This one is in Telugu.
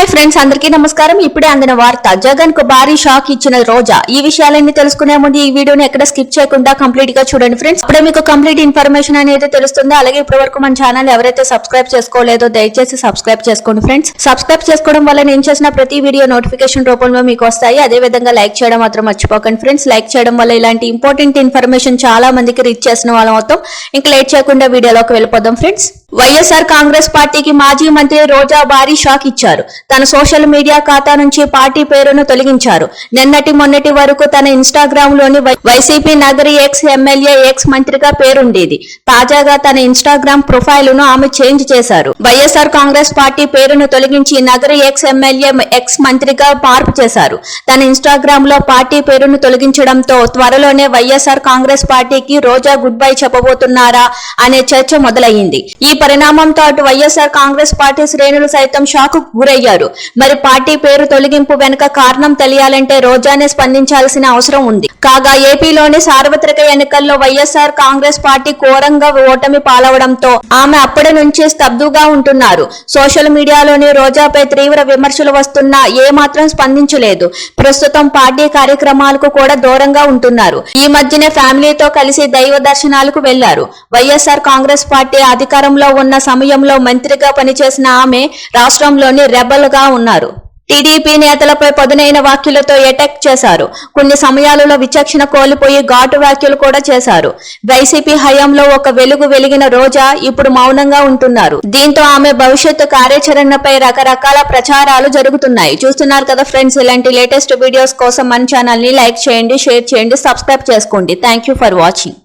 హాయ్ ఫ్రెండ్స్ అందరికీ నమస్కారం. ఇప్పుడే అందిన వార్త జగన్కు భారీ షాక్ ఇచ్చిన రోజా. ఈ విషయాలన్నీ తెలుసుకునే ముందు ఈ వీడియోని ఎక్కడ స్కిప్ చేయకుండా కంప్లీట్గా చూడండి ఫ్రెండ్స్. అప్పుడే మీకు కంప్లీట్ ఇన్ఫర్మేషన్ అనేది తెలుస్తుంది. అలాగే ఇప్పటి వరకు మన ఛానల్ ఎవరైతే సబ్స్క్రైబ్ చేసుకోలేదో దయచేసి సబ్స్క్రైబ్ చేసుకోండి ఫ్రెండ్స్. సబ్స్క్రైబ్ చేసుకోవడం వల్ల నేను చేసిన ప్రతి వీడియో నోటిఫికేషన్ రూపంలో మీకు వస్తాయి. అదే విధంగా లైక్ చేయడం మాత్రం మర్చిపోకండి ఫ్రెండ్స్. లైక్ చేయడం వల్ల ఇలాంటి ఇంపార్టెంట్ ఇన్ఫర్మేషన్ చాలా మందికి రీచ్ చేసిన వాళ్ళం అవుతాం. ఇంకా లేట్ చేయకుండా వీడియోలోకి వెళ్ళిపోదాం ఫ్రెండ్స్. వైఎస్ఆర్ కాంగ్రెస్ పార్టీకి మాజీ మంత్రి రోజా భారీ షాక్ ఇచ్చారు. తన సోషల్ మీడియా ఖాతా నుంచి పార్టీ పేరును తొలగించారు. నిన్నటి మొన్నటి వరకు తన ఇన్స్టాగ్రామ్లోని why- YCP Nagari ex MLA ex మంత్రిగా పేరుండేది. తాజాగా తన ఇన్స్టాగ్రామ్ ప్రొఫైల్ను ఆమె చేంజ్ చేశారు. వైఎస్ఆర్ కాంగ్రెస్ పార్టీ పేరును తొలగించి నగరి ఎక్స్ ఎమ్మెల్యే ఎక్స్ మంత్రిగా మార్పు చేశారు. తన ఇన్స్టాగ్రామ్లో పార్టీ పేరును తొలగించడంతో త్వరలోనే వైఎస్ఆర్ కాంగ్రెస్ పార్టీకి రోజా గుడ్ బై చెప్పబోతున్నారా అనే చర్చ మొదలయ్యింది. ఈ పరిణామంతో అటు వైఎస్ఆర్ కాంగ్రెస్ పార్టీ శ్రేణులు సైతం షాక్ గురయ్యారు. మరి పార్టీ పేరు తొలగింపు వెనుక కారణం తెలియాలంటే రోజానే స్పందించాల్సిన అవసరం ఉంది. కాగా ఏపీలోని సార్వత్రిక ఎన్నికల్లో వైఎస్ఆర్ కాంగ్రెస్ పార్టీ ఘోరంగా ఓటమి పాలవడంతో ఆమె అప్పటి నుంచి స్తబ్దుగా ఉంటున్నారు. సోషల్ మీడియాలోని రోజాపై తీవ్ర విమర్శలు వస్తున్నా ఏమాత్రం స్పందించలేదు. ప్రస్తుతం పార్టీ కార్యక్రమాలకు కూడా దూరంగా ఉంటున్నారు. ఈ మధ్యనే ఫ్యామిలీతో కలిసి దైవ దర్శనాలకు వెళ్ళారు. వైఎస్ఆర్ కాంగ్రెస్ పార్టీ అధికారంలో ఉన్న సమయంలో మంత్రిగా పనిచేసిన ఆమె రాష్ట్రంలోని రెబల్గా ఉన్నారు. టీడీపీ నేతలపై పదునైన వ్యాఖ్యలతో అటాక్ చేశారు. కొన్ని సమయాలలో విచక్షణ కోల్పోయి ఘాటు వ్యాఖ్యలు కూడా చేశారు. వైసీపీ హయాంలో ఒక వెలుగు వెలిగిన రోజా ఇప్పుడు మౌనంగా ఉంటున్నారు. దీంతో ఆమె భవిష్యత్తు కార్యాచరణపై రకరకాల ప్రచారాలు జరుగుతున్నాయి. చూస్తున్నారు కదా ఫ్రెండ్స్ ఇలాంటి లేటెస్ట్ వీడియోస్ కోసం మన ఛానల్ని లైక్ చేయండి షేర్ చేయండి సబ్స్క్రైబ్ చేసుకోండి. Thank for watching.